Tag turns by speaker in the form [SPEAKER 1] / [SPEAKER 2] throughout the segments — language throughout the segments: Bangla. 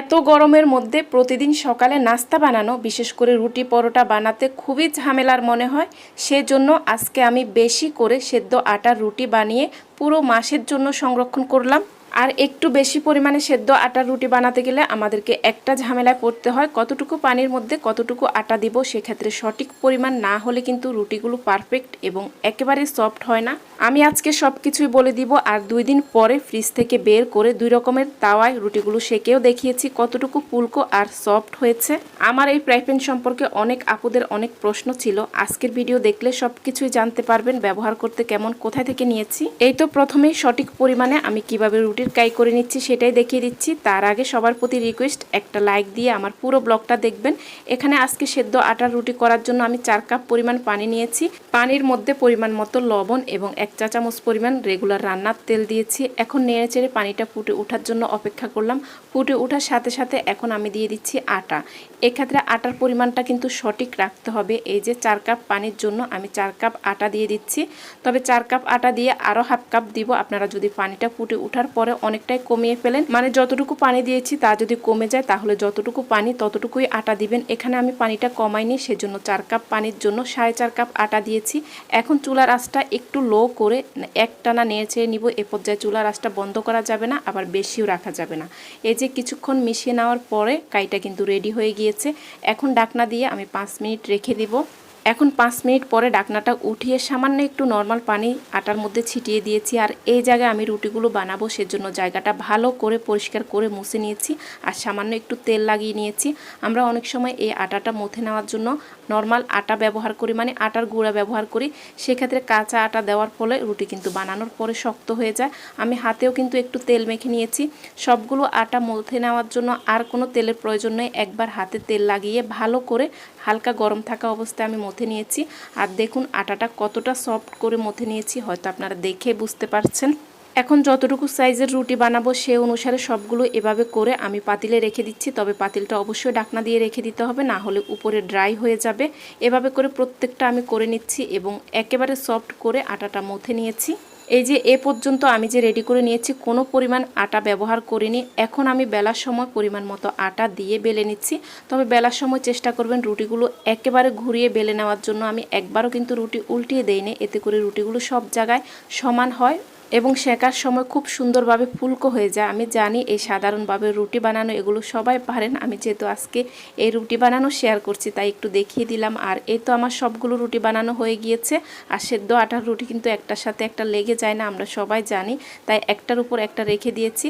[SPEAKER 1] এত গরমের মধ্যে প্রতিদিন সকালে নাস্তা বানানো, বিশেষ করে রুটি পরোটা বানাতে খুবই ঝামেলার মনে হয়। সেজন্য আজকে আমি বেশি করে সেদ্ধ আটার রুটি বানিয়ে পুরো মাসের জন্য সংরক্ষণ করলাম। আর একটু বেশি পরিমাণে সেদ্ধ আটার রুটি বানাতে গেলে আমাদেরকে একটা ঝামেলায় পড়তে হয়। কতটুকু পানির মধ্যে কতটুকু আটা দিব সেক্ষেত্রে সঠিক পরিমাণ না হলে কিন্তু রুটিগুলো পারফেক্ট এবং একেবারে সফট হয় না। আমি আজকে সব কিছুই বলে দিব আর দুই দিন পরে ফ্রিজ থেকে বের করে দুই রকমের তাওয়ায় রুটিগুলো সেকেও দেখিয়েছি কতটুকু ফুলকো আর সফট হয়েছে। আমার এই ফ্রাই প্যান সম্পর্কে অনেক আপুদের অনেক প্রশ্ন ছিল। আজকের ভিডিও দেখলে সব কিছুই জানতে পারবেন, ব্যবহার করতে কেমন, কোথায় থেকে নিয়েছি। এই তো প্রথমেই সঠিক পরিমাণে আমি কীভাবে রুটির কাই করে নিচ্ছি সেটাই দেখিয়ে দিচ্ছি। তার আগে সবার প্রতি রিকোয়েস্ট একটা লাইক দিয়ে আমার পুরো ব্লগটা দেখবেন। এখানে আজকে সেদ্ধ আটার রুটি করার জন্য আমি চার কাপ পরিমাণ পানি নিয়েছি। পানির মধ্যে পরিমাণ মতো লবণ এবং এক চা চামচ পরিমাণ রেগুলার রান্নার তেল দিয়েছি। এখন নেড়ে চেড়ে পানিটা ফুটে ওঠার জন্য অপেক্ষা করলাম। ফুটে ওঠার সাথে সাথে এখন আমি দিয়ে দিচ্ছি আটা। এক্ষেত্রে আটার পরিমাণটা কিন্তু সঠিক রাখতে হবে। এই যে চার কাপ পানির জন্য আমি চার কাপ আটা দিয়ে দিচ্ছি। তবে চার কাপ আটা দিয়ে আরও হাফ কাপ দিব। আপনারা যদি পানিটা ফুটে ওঠার পরে অনেকটাই কমিয়ে ফেলেন। মানে যতটুকু পানি দিয়েছি তা যদি কমে যায়, তাহলে যতটুকু পানি ততটুকুই আটা দিবেন। এখানে আমি পানিটা কমাইনি, সেজন্য চার কাপ পানির জন্য সাড়ে চার কাপ আটা দিয়েছি। এখন চুলার আঁচটা একটু লো করে একটানা নেড়ে চেড়ে নিব। এ পর্যায়ে চুলার আঁচটা বন্ধ করা যাবে না, আবার বেশিও রাখা যাবে না। এই যে কিছুক্ষণ মিশিয়ে নেওয়ার পরে কাইটা কিন্তু রেডি হয়ে গিয়েছে। এখন ডাকনা দিয়ে আমি পাঁচ মিনিট রেখে দিব। এখন পাঁচ মিনিট পরে ডাকনাটা উঠিয়ে সামান্য একটু নর্মাল পানি আটার মধ্যে ছিটিয়ে দিয়েছি আর এই জায়গায় আমি রুটিগুলো বানাবো, সেজন্য জায়গাটা ভালো করে পরিষ্কার করে মুছে নিয়েছি আর সামান্য একটু তেল লাগিয়ে নিয়েছি। আমরা অনেক সময় এই আটাটা মথে নেওয়ার জন্য নর্মাল আটা ব্যবহার করি মানে আটার গুঁড়া ব্যবহার করি। সেক্ষেত্রে কাঁচা আটা দেওয়ার ফলে রুটি কিন্তু বানানোর পরে শক্ত হয়ে যায়। আমি হাতেও কিন্তু একটু তেল মেখে নিয়েছি। সবগুলো আটা মথে নেওয়ার জন্য আর কোনো তেলের প্রয়োজন নেই। একবার হাতে তেল লাগিয়ে ভালো করে হালকা গরম থাকা অবস্থায় আমি মথে নিয়েছি। আর দেখুন, আটাটা কতটা সফট করে মথে নিয়েছি, হয়তো আপনারা দেখে বুঝতে পারছেন। এখন যতটুকু সাইজের রুটি বানাবো, সে অনুসারে সবগুলো এভাবে করে আমি পাতিলে রেখে দিচ্ছি। তবে পাতিলটা অবশ্যই ডাকনা দিয়ে রেখে দিতে হবে, না হলে উপরে ড্রাই হয়ে যাবে। এভাবে করে প্রত্যেকটা আমি করে নিচ্ছি এবং একেবারে সফট করে আটাটা মথে নিয়েছি। এই যে এ পর্যন্ত আমি যে রেডি করে নিয়েছি, কোনো পরিমাণ আটা ব্যবহার করিনি। এখন আমি বেলার সময় পরিমাণ মতো আটা দিয়ে বেলে নিচ্ছি। তবে বেলার সময় চেষ্টা করবেন রুটিগুলো একেবারে ঘুরিয়ে বেলে নেওয়ার জন্য। আমি একবারও কিন্তু রুটি উল্টিয়ে দেইনি। এতে করে রুটিগুলো সব জায়গায় সমান হয়। এবং শেখার সময় খুব সুন্দরভাবে ফুলকো হয়ে যায়। আমি জানি এই সাধারণভাবে রুটি বানানো এগুলো সবাই পারেন। আমি যেহেতু আজকে এই রুটি বানানো শেয়ার করছি, তাই একটু দেখিয়ে দিলাম। আর এই তো আমার সবগুলো রুটি বানানো হয়ে গিয়েছে। আর সেদ্ধ আটার রুটি কিন্তু একটার সাথে একটা লেগে যায় না, আমরা সবাই জানি। তাই একটার উপর একটা রেখে দিয়েছি।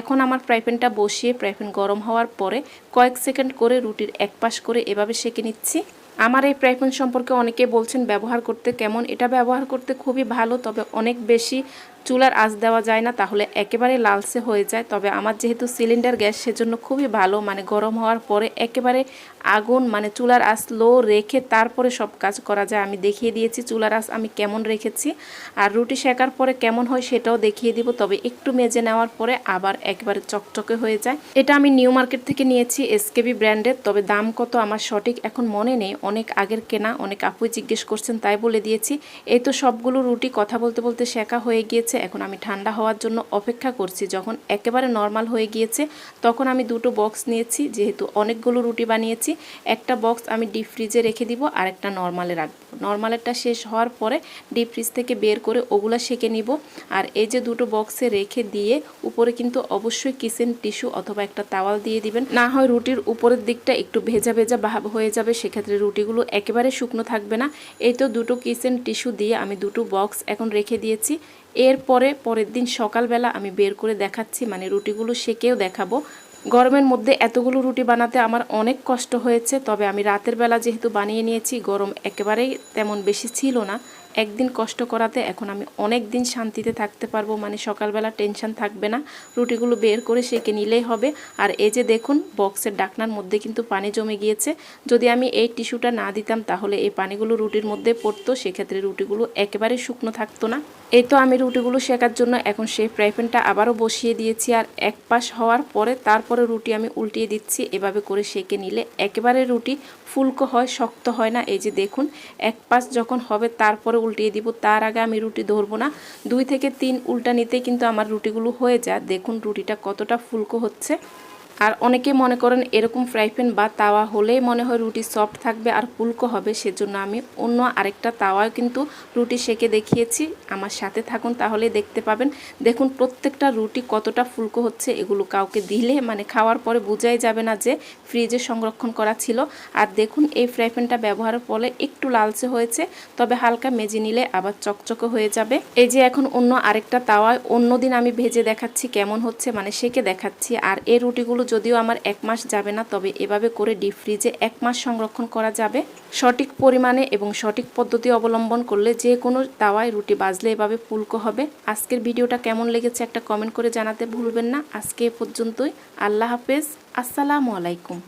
[SPEAKER 1] এখন আমার ফ্রাইপ্যানটা বসিয়ে ফ্রাইপ্যান গরম হওয়ার পরে কয়েক সেকেন্ড করে রুটির এক পাশ করে এভাবে সেঁকে নিচ্ছি। আমার এই প্রাইফোন সম্পর্কে অনেকে বলছেন, ব্যবহার করতে কেমন? এটা ব্যবহার করতে খুবই ভালো, তবে অনেক বেশি চুলার আঁচ দেওয়া যায় না, তাহলে একেবারে লালসে হয়ে যায়। তবে আমার যেহেতু সিলিন্ডার গ্যাস সেজন্য খুবই ভালো মানে গরম হওয়ার পরে একেবারে আগুন মানে চুলার আঁচ লো রেখে তারপরে সব কাজ করা যায়। আমি দেখিয়ে দিয়েছি চুলার আঁচ আমি কেমন রেখেছি, আর রুটি শেখার পরে কেমন হয় সেটাও দেখিয়ে দিব। তবে একটু মেজে নেওয়ার পরে আবার একবারে চকচকে হয়ে যায়। এটা আমি নিউ মার্কেট থেকে নিয়েছি এসকেবি ব্র্যান্ডের, তবে দাম কত আমার সঠিক এখন মনে নেই। অনেক আগের কেনা, অনেক আপুই জিজ্ঞেস করছেন, তাই বলে দিয়েছি। এই তো সবগুলো রুটি কথা বলতে বলতে শেখা হয়ে গিয়েছে। এখন আমি ঠান্ডা হওয়ার জন্য অপেক্ষা করছি। যখন একেবারে নর্মাল হয়ে গিয়েছে, তখন আমি দুটো বক্স নিয়েছি, যেহেতু অনেকগুলো রুটি বানিয়েছি। একটা বক্স আমি ডিপ ফ্রিজে রেখে দিব আর একটা নর্মালে রাখব। নর্মালেরটা শেষ হওয়ার পরে ডিপ ফ্রিজ থেকে বের করে ওগুলা সেকে নিব। আর এই যে দুটো বক্সে রেখে দিয়ে, উপরে কিন্তু অবশ্যই কিচেন টিস্যু অথবা একটা তাওয়াল দিয়ে দিবেন। না হয় রুটির উপরের দিকটা একটু ভেজা ভেজা ভাব হয়ে যাবে, সেক্ষেত্রে রুটিগুলো একেবারে শুকনো থাকবে না। এই তো দুটো কিচেন টিস্যু দিয়ে আমি দুটো বক্স এখন রেখে দিয়েছি। এরপরে পরের দিন সকালবেলা আমি বের করে দেখাচ্ছি মানে রুটিগুলো সেকেও দেখাবো। গরমের মধ্যে এতগুলো রুটি বানাতে আমার অনেক কষ্ট হয়েছে, তবে আমি রাতের বেলা যেহেতু বানিয়ে নিয়েছি, গরম একেবারেই তেমন বেশি ছিল না। একদিন কষ্ট করাতে এখন আমি অনেক দিন শান্তিতে থাকতে পারব মানে সকালবেলা টেনশন থাকবে না। রুটিগুলো বের করে সেকে নিলেই হবে। আর এই যে দেখুন, বক্সের ডাকনার মধ্যে কিন্তু পানি জমে গিয়েছে। যদি আমি এই টিস্যুটা না দিতাম, তাহলে এই পানিগুলো রুটির মধ্যে পড়তো। সেক্ষেত্রে রুটিগুলো একেবারে শুকনো থাকতো না। এই তো আমি রুটিগুলো শেখার জন্য এখন সেই ফ্রাই প্যানটা আবারও বসিয়ে দিয়েছি। আর এক পাশ হওয়ার পরে তারপরে রুটি আমি উল্টিয়ে দিচ্ছি। এভাবে করে সেকে নিলে একেবারে রুটি ফুলকো হয়, শক্ত হয় না। এই যে দেখুন, এক পাশ যখন হবে, তারপরে উল্টিয়ে দিব, তার আগে আমি রুটি ধরবো না। দুই থেকে তিন উল্টা নিতে কিন্তু আমার রুটিগুলো হয়ে যায়। দেখুন রুটিটা কতটা ফুলকো হচ্ছে। আর অনেকে মনে করেন এরকম ফ্রাই প্যান বা তাওয়া হলেই মনে হয় রুটি সফট থাকবে আর ফুলকো হবে, সেজন্য আমি অন্য আরেকটা তাওয়ায় কিন্তু রুটি সেকে দেখিয়েছি। আমার সাথে থাকুন তাহলে দেখতে পাবেন। দেখুন, প্রত্যেকটা রুটি কতটা ফুলকো হচ্ছে, এগুলো কাউকে দিলে মানে খাওয়ার পরে বোঝাই যাবে না যে ফ্রিজে সংরক্ষণ করা ছিল। আর দেখুন, এই ফ্রাই প্যানটা ব্যবহারের ফলে একটু লালচে হয়েছে, তবে হালকা মেজে নিলে আবার চকচকে হয়ে যাবে। এই যে এখন অন্য আরেকটা তাওয়ায় অন্য দিন আমি ভেজে দেখাচ্ছি কেমন হচ্ছে মানে সেকে দেখাচ্ছি। আর এই রুটিগুলো যদিও আমার এক মাস যাবে না, তবে এভাবে করে ডিপ ফ্রিজে এক মাস সংরক্ষণ করা যাবে। সঠিক পরিমাণে এবং সঠিক পদ্ধতি অবলম্বন করলে যে কোনো দাওয়ায় রুটি বাজলে এভাবে ফুলকো হবে। আজকের ভিডিওটা কেমন লেগেছে একটা কমেন্ট করে জানাতে ভুলবেন না। আজকে এ পর্যন্তই। আল্লাহ হাফেজ। আসসালামু আলাইকুম।